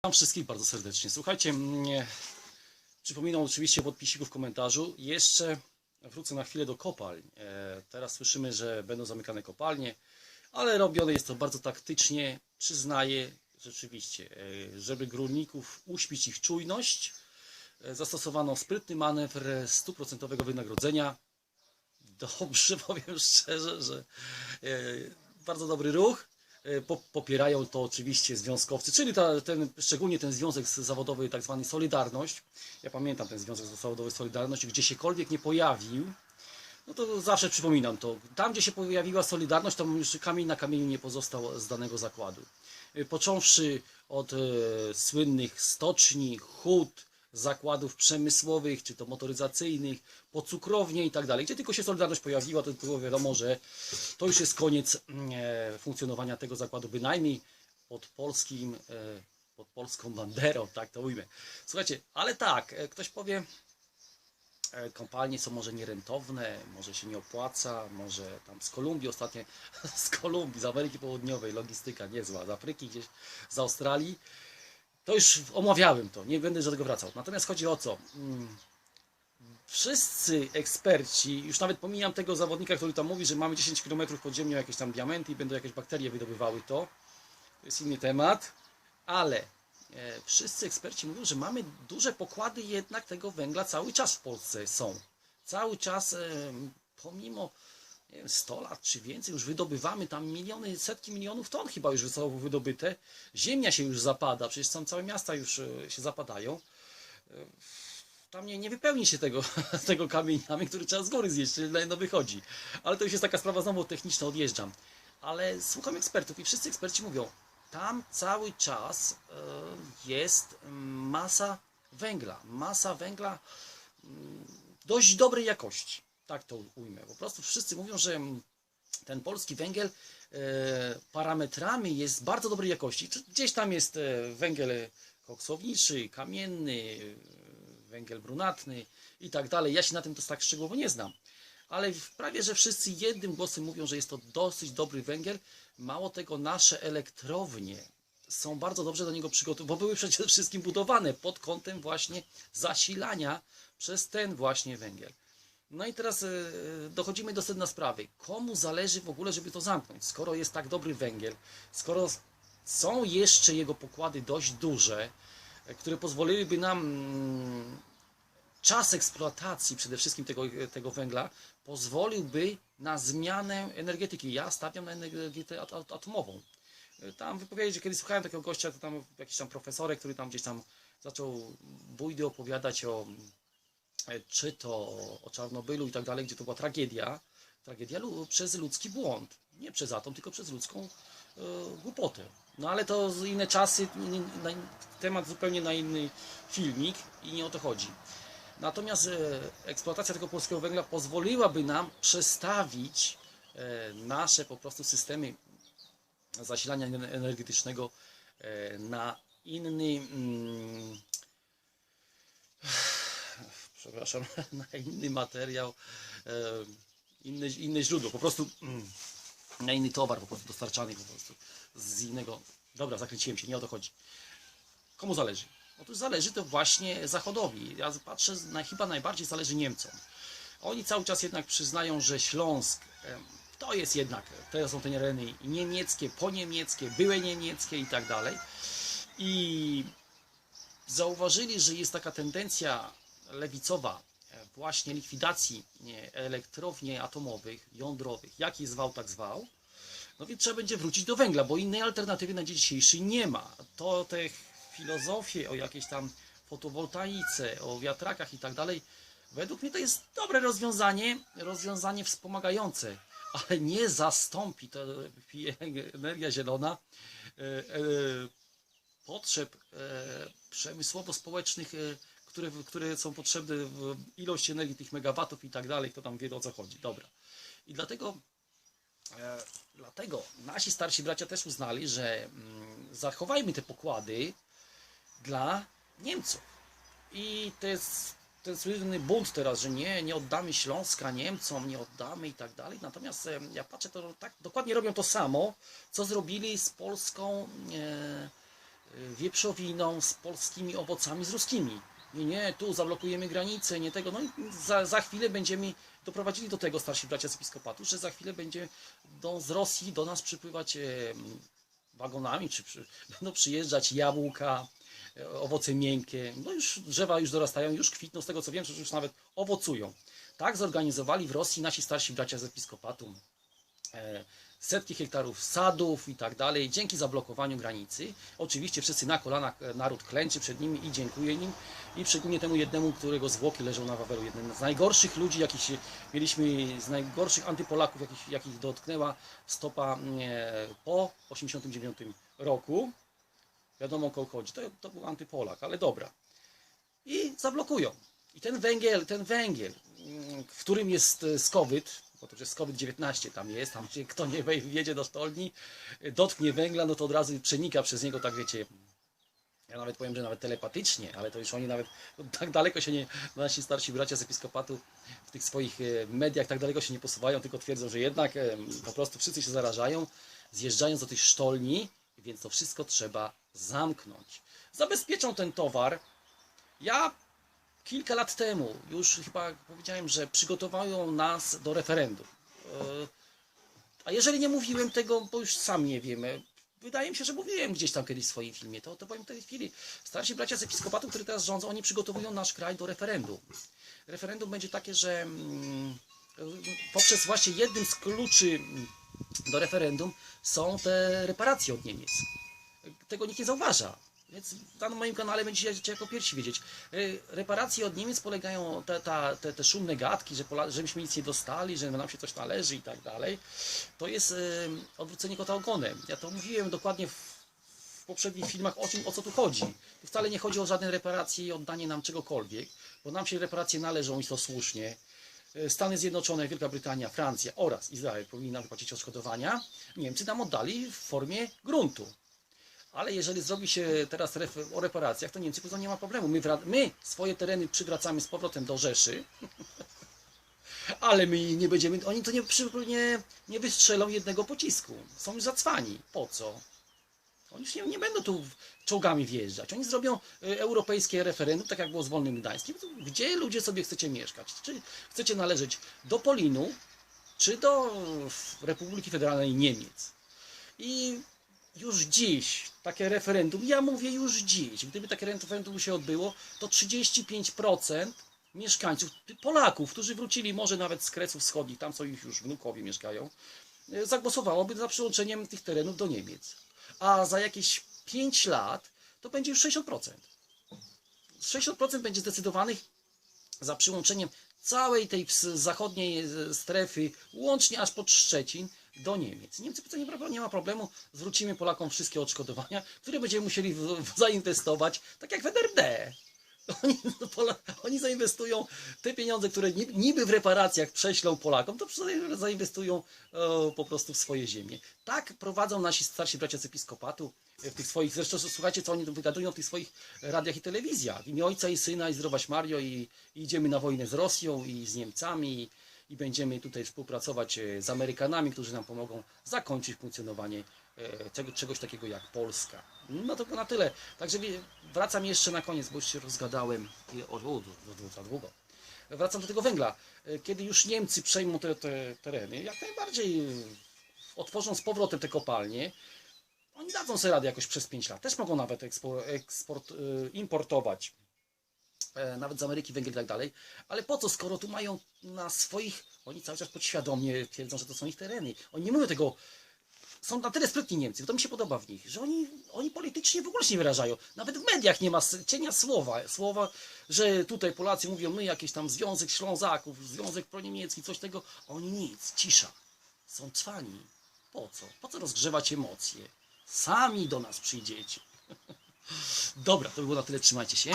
Witam wszystkich bardzo serdecznie. Słuchajcie, mnie, przypominam oczywiście w odpisiku w komentarzu. Jeszcze wrócę na chwilę do kopalń. E, teraz słyszymy, że będą zamykane kopalnie, ale robione jest to bardzo taktycznie. Przyznaję rzeczywiście, e, żeby górników uśpić ich czujność, e, zastosowano sprytny manewr stuprocentowego wynagrodzenia. Dobrze powiem szczerze, że bardzo dobry ruch. E, po- Popierają to oczywiście związkowcy, czyli ta, ten, szczególnie ten związek zawodowy, tak zwany Solidarność. Ja pamiętam ten związek zawodowy Solidarność, gdzie siekolwiek nie pojawił, no to zawsze przypominam to. Tam, gdzie się pojawiła Solidarność, tam już kamień na kamieniu nie pozostał z danego zakładu. E, Począwszy od e, słynnych stoczni, hut, zakładów przemysłowych, czy to motoryzacyjnych, po cukrownie i tak dalej. Gdzie tylko się Solidarność pojawiła, to było wiadomo, że to już jest koniec mm, e, funkcjonowania tego zakładu, bynajmniej pod polskim, e, pod polską banderą, tak to ujmę. Słuchajcie, ale tak, e, ktoś powie, kopalnie są może nierentowne, może się nie opłaca, może tam z Kolumbii ostatnio, z Kolumbii, z Ameryki Południowej, logistyka niezła, z Afryki gdzieś, z Australii, to już omawiałem to, nie będę do tego wracał. Natomiast chodzi o co? Mm, Wszyscy eksperci, już nawet pomijam tego zawodnika, który tam mówi, że mamy 10 km pod ziemią jakieś tam diamenty i będą jakieś bakterie wydobywały to. To jest inny temat, ale e, wszyscy eksperci mówią, że mamy duże pokłady jednak tego węgla cały czas w Polsce są. Cały czas, pomimo wiem, 100 lat czy więcej, już wydobywamy tam miliony, setki milionów ton chyba już zostało wydobyte. Ziemia się już zapada, przecież tam całe miasta już e, się zapadają. E, Tam nie, nie wypełni się tego, tego kamieniami, który trzeba z góry zjeść, czyli no wychodzi. Ale to już jest taka sprawa znowu techniczna, odjeżdżam. Ale słucham ekspertów i wszyscy eksperci mówią, tam cały czas e, jest masa węgla. Masa węgla mm, dość dobrej jakości. Tak to ujmę. Po prostu wszyscy mówią, że ten polski węgiel e, parametrami jest bardzo dobrej jakości. Gdzieś tam jest e, węgiel koksowniczy, kamienny, e, węgiel brunatny i tak dalej. Ja się na tym to tak szczegółowo nie znam. Ale prawie, że wszyscy jednym głosem mówią, że jest to dosyć dobry węgiel. Mało tego, nasze elektrownie są bardzo dobrze do niego przygotowane, bo były przede wszystkim budowane pod kątem właśnie zasilania przez ten właśnie węgiel. No i teraz e, dochodzimy do sedna sprawy. Komu zależy w ogóle, żeby to zamknąć? Skoro jest tak dobry węgiel, skoro są jeszcze jego pokłady dość duże, e, które pozwoliłyby nam mm, czas eksploatacji przede wszystkim tego, tego węgla pozwoliłby na zmianę energetyki. Ja stawiam na energetykę at- at- atomową. E, Tam wypowiedzi, że kiedyś słuchałem takiego gościa, to tam jakiś tam profesorek, który tam gdzieś tam zaczął bójdy opowiadać o e, czy to o Czarnobylu i tak dalej, gdzie to była tragedia, tragedia przez ludzki błąd. Nie przez atom, tylko przez ludzką e, głupotę. No ale to inne czasy, temat zupełnie na inny filmik i nie o to chodzi. Natomiast e, eksploatacja tego polskiego węgla pozwoliłaby nam przestawić e, nasze po prostu systemy zasilania ener- energetycznego e, na inny mm, przepraszam, na inny materiał, e, inne, inne źródło, po prostu mm, na inny towar po prostu dostarczany po prostu z innego. Dobra, zakręciłem się, nie o to chodzi. Komu zależy? Otóż zależy to właśnie Zachodowi. Ja patrzę, na, chyba najbardziej zależy Niemcom. Oni cały czas jednak przyznają, że Śląsk em, to jest jednak, to są te tereny niemieckie, poniemieckie, były niemieckie i tak dalej. I zauważyli, że jest taka tendencja lewicowa e, właśnie likwidacji nie, elektrowni atomowych, jądrowych, jaki zwał, tak zwał, no więc trzeba będzie wrócić do węgla, bo innej alternatywy na dzień dzisiejszy nie ma. To te filozofie o jakiejś tam fotowoltaice, o wiatrakach i tak dalej, według mnie to jest dobre rozwiązanie, rozwiązanie wspomagające, ale nie zastąpi to energia zielona e, e, potrzeb e, przemysłowo-społecznych, e, które, które są potrzebne w ilości energii tych megawatów i tak dalej, to tam wie o co chodzi. Dobra. I dlatego, e, dlatego nasi starsi bracia też uznali, że mm, zachowajmy te pokłady dla Niemców. I to jest ten słynny bunt teraz, że nie, nie oddamy Śląska Niemcom, nie oddamy i tak dalej. Natomiast e, ja patrzę, to tak dokładnie robią to samo, co zrobili z Polską e, y, wieprzowiną, z polskimi owocami, z ruskimi. Nie, nie, tu zablokujemy granicę, nie tego. No i za, za chwilę będziemy doprowadzili do tego starsi bracia z episkopatu, że za chwilę będzie do, z Rosji do nas przypływać e, wagonami, czy przy, będą przyjeżdżać jabłka, e, owoce miękkie. No już drzewa już dorastają, już kwitną, z tego co wiem, że już nawet owocują. Tak zorganizowali w Rosji nasi starsi bracia z episkopatu e, setki hektarów sadów i tak dalej, dzięki zablokowaniu granicy. Oczywiście wszyscy na kolanach, e, naród klęczy przed nimi i dziękuję nim. I szczególnie temu jednemu, którego zwłoki leżą na Wawelu. Jeden z najgorszych ludzi, jakich się, mieliśmy, z najgorszych antypolaków, jakich, jakich dotknęła stopa e, po 89 roku. Wiadomo o kogo chodzi. To, to był antypolak, ale dobra. I zablokują. I ten węgiel, ten węgiel, mm, w którym jest e, skowyt, bo to jest COVID-19 tam jest, tam kto nie wjedzie do sztolni, e, dotknie węgla, no to od razu przenika przez niego, tak wiecie, ja nawet powiem, że nawet telepatycznie, ale to już oni nawet tak daleko się nie, nasi starsi bracia z episkopatu w tych swoich e, mediach tak daleko się nie posuwają, tylko twierdzą, że jednak e, po prostu wszyscy się zarażają, zjeżdżając do tych sztolni, więc to wszystko trzeba zamknąć. Zabezpieczą ten towar. Ja kilka lat temu już chyba powiedziałem, że przygotowają nas do referendum. E, A jeżeli nie mówiłem tego, bo już sam nie wiemy, wydaje mi się, że mówiłem gdzieś tam kiedyś w swoim filmie, to, to powiem w tej chwili. Starsi bracia z episkopatu, którzy teraz rządzą, oni przygotowują nasz kraj do referendum. Referendum będzie takie, że mm, poprzez właśnie jednym z kluczy do referendum są te reparacje od Niemiec. Tego nikt nie zauważa. Więc na moim kanale będziecie jako pierwsi wiedzieć. Y, Reparacje od Niemiec polegają, te, ta, te, te szumne gadki, że, Pola, nic nie dostali, że nam się coś należy i tak dalej. To jest y, odwrócenie kota ogonem. Ja to mówiłem dokładnie w, w poprzednich filmach o o co tu chodzi. Tu wcale nie chodzi o żadne reparacje i oddanie nam czegokolwiek, bo nam się reparacje należą i to słusznie. Y, Stany Zjednoczone, Wielka Brytania, Francja oraz Izrael powinni nam wypłacić odszkodowania. Niemcy nam oddali w formie gruntu. Ale jeżeli zrobi się teraz o reparacjach, to Niemcy powiedzą, nie ma problemu. My, my swoje tereny przywracamy z powrotem do Rzeszy, ale my nie będziemy, oni to nie, nie, nie wystrzelą jednego pocisku. Są już zacwani. Po co? Oni już nie, nie będą tu czołgami wjeżdżać. Oni zrobią y, europejskie referendum, tak jak było z Wolnym Gdańskiem. Gdzie ludzie sobie chcecie mieszkać? Czy chcecie należeć do Polinu, czy do Republiki Federalnej Niemiec? I już dziś takie referendum, ja mówię już dziś, gdyby takie referendum się odbyło, to 35% mieszkańców, Polaków, którzy wrócili może nawet z Kresów Wschodnich, tam co ich już wnukowie mieszkają, e, zagłosowałoby za przyłączeniem tych terenów do Niemiec. A za jakieś 5 lat to będzie już 60%. 60% będzie zdecydowanych za przyłączeniem całej tej zachodniej e, strefy, łącznie aż pod Szczecin, do Niemiec. Niemcy to nie, nie ma problemu, zwrócimy Polakom wszystkie odszkodowania, które będziemy musieli zainwestować, tak jak w NRD. Oni, Pola, oni zainwestują te pieniądze, które ni- niby w reparacjach prześlą Polakom, to za- zainwestują e, po prostu w swoje ziemie. Tak prowadzą nasi starsi bracia z episkopatu e, w tych swoich, zresztą słuchajcie, co oni wygadują w tych swoich radiach i telewizjach. W imię Ojca i Syna i zdrowaś Mario i, i idziemy na wojnę z Rosją i z Niemcami i, i będziemy tutaj współpracować e, z Amerykanami, którzy nam pomogą zakończyć funkcjonowanie e, czego, czegoś takiego jak Polska. No to na tyle. Także wracam jeszcze na koniec, bo już się rozgadałem. Za długo. Wracam do tego węgla. E, Kiedy już Niemcy przejmą te, te tereny, jak najbardziej otworzą z powrotem te kopalnie, oni dadzą sobie radę jakoś przez 5 lat. Też mogą nawet ekspor, eksport, importować nawet z Ameryki węgiel i tak dalej. Ale po co, skoro tu mają na swoich, oni cały czas podświadomie twierdzą, że to są ich tereny. Oni nie mówią tego, są na tyle sprytni Niemcy, to mi się podoba w nich, że oni, oni politycznie w ogóle się nie wyrażają. Nawet w mediach nie ma cienia słowa, słowa, że tutaj Polacy mówią, my jakiś tam Związek Ślązaków, Związek Proniemiecki, coś tego. Oni nic, cisza. Są cwani. Po co? Po co rozgrzewać emocje? Sami do nas przyjdziecie. Dobra, to by było na tyle, trzymajcie się.